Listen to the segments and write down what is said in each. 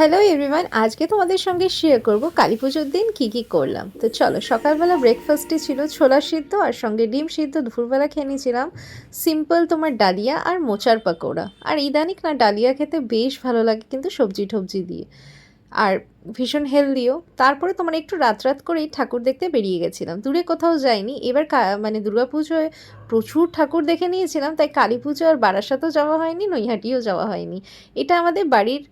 Hello everyone আজকে তোমাদের সঙ্গে শেয়ার করব কালী পুজোর দিন কী কী করলাম। তো চলো, সকালবেলা ব্রেকফাস্টে ছিল ছোলা সিদ্ধ আর সঙ্গে ডিম সিদ্ধ, দুপুরবেলা খেয়ে নিয়েছিলাম। সিম্পল তোমার ডালিয়া আর মোচার পাকোড়া। আর ইদানিক না ডালিয়া খেতে বেশ ভালো লাগে কিন্তু সবজি টবজি দিয়ে। আর ভীষণ হেলদিও তারপরে তোমার একটু রাত রাত করেই ঠাকুর দেখতে বেরিয়ে গেছিলাম। দূরে কোথাও যাইনি। এবার মানে দুর্গাপুজোয় প্রচুর ঠাকুর দেখে নিয়েছিলাম, তাই কালী পুজো আর বারাসাতও যাওয়া হয়নি, নৈহাটিও যাওয়া হয়নি। এটা আমাদের বাড়ির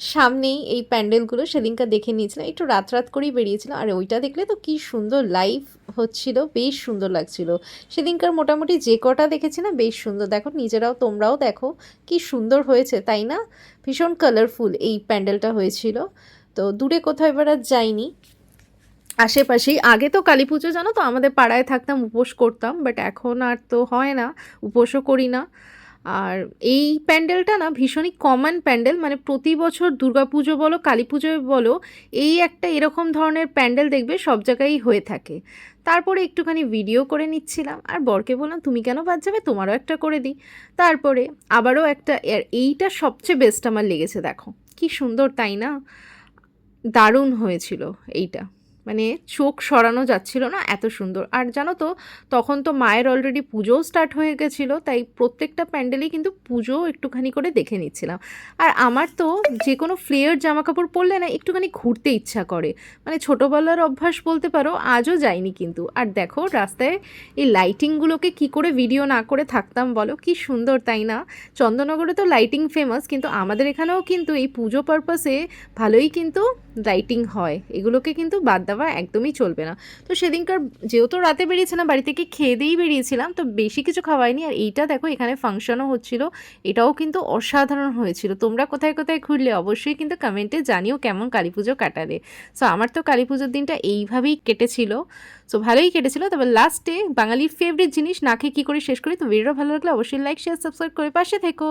সামনেই এই প্যান্ডেলগুলো সেদিনকা দেখে নিয়েছিলাম। একটু রাত রাত করেই বেরিয়েছিলাম আর ওইটা দেখলে তো কি সুন্দর লাইভ হচ্ছিল, বেশ সুন্দর লাগছিল। সেদিনকার মোটামুটি যে কটা দেখেছি না, বেশ সুন্দর। দেখো, নিজেরাও তোমরাও দেখো কি সুন্দর হয়েছে, তাই না? ভীষণ কালারফুল এই প্যান্ডেলটা হয়েছিল। তো দূরে কোথাও এবার আর যাইনি। আশেপাশেই, আগে তো কালী পুজো জানো তো, আমাদের পাড়ায় থাকতাম, উপোস করতাম বাট এখন আর তো হয় না, উপোসও করি না। আর এই প্যান্ডেলটা না ভীষণই কমন প্যান্ডেল মানে প্রতি বছর দুর্গাপুজো বলো, কালী পুজোয় বলো, এই একটা এরকম ধরনের প্যান্ডেল দেখবে সব জায়গায়ই হয়ে থাকে। তারপরে একটুখানি ভিডিও করে নিচ্ছিলাম, আর বরকে বললাম, তুমি কেন বাদ যাবে? তোমারও একটা করে দিই। তারপরে আবারও একটা এইটা সবচেয়ে বেস্ট আমার লেগেছে, দেখো। কি সুন্দর, তাই না? দারুণ হয়েছিল এইটা। মানে চোখ সরানো যাচ্ছিল না, এত সুন্দর। আর জানো তো, তখন তো মায়ের অলরেডি পুজোও স্টার্ট হয়ে গেছিল, তাই প্রত্যেকটা প্যান্ডেলেই কিন্তু পুজো একটুখানি করে দেখে নিচ্ছিলাম। আর আমার তো যে কোনো ফ্লেয়ার জামা কাপড় পরলে না একটুখানি ঘুরতে ইচ্ছা করে। মানে ছোটোবেলার অভ্যাস বলতে পারো, আজও যাইনি কিন্তু। আর দেখো, রাস্তায় এই লাইটিংগুলোকে কি করে ভিডিও না করে থাকতাম বলো, কি সুন্দর, তাই না? চন্দননগরে তো লাইটিং ফেমাস কিন্তু আমাদের এখানেও কিন্তু এই পুজো পারপাসে ভালোই কিন্তু লাইটিং হয়। এগুলোকে কিন্তু বাদ দেওয়া একদমই চলবে না। তো সেদিনকার যেহেতু রাতে বেরিয়েছিলাম বাড়ি থেকে খেয়ে দিয়েই বেরিয়েছিলাম, তো বেশি কিছু খাওয়াইনি। আর এইটা দেখো, এখানে ফাংশনও হচ্ছিল, এটাও কিন্তু অসাধারণ হয়েছিল। তোমরা কোথায় কোথায় ঘুরলে অবশ্যই কিন্তু কমেন্টে জানিও কেমন কালী পুজো কাটালে। সো আমার তো কালী পুজোর দিনটা এইভাবেই কেটেছিল। সো ভালোই কেটেছিল। তবে লাস্টে বাঙালির ফেভারিট জিনিস না খেয়ে কী করে শেষ করি? তো ভিডিও ভালো লাগলে অবশ্যই লাইক শেয়ার সাবস্ক্রাইব করে পাশে থেকো।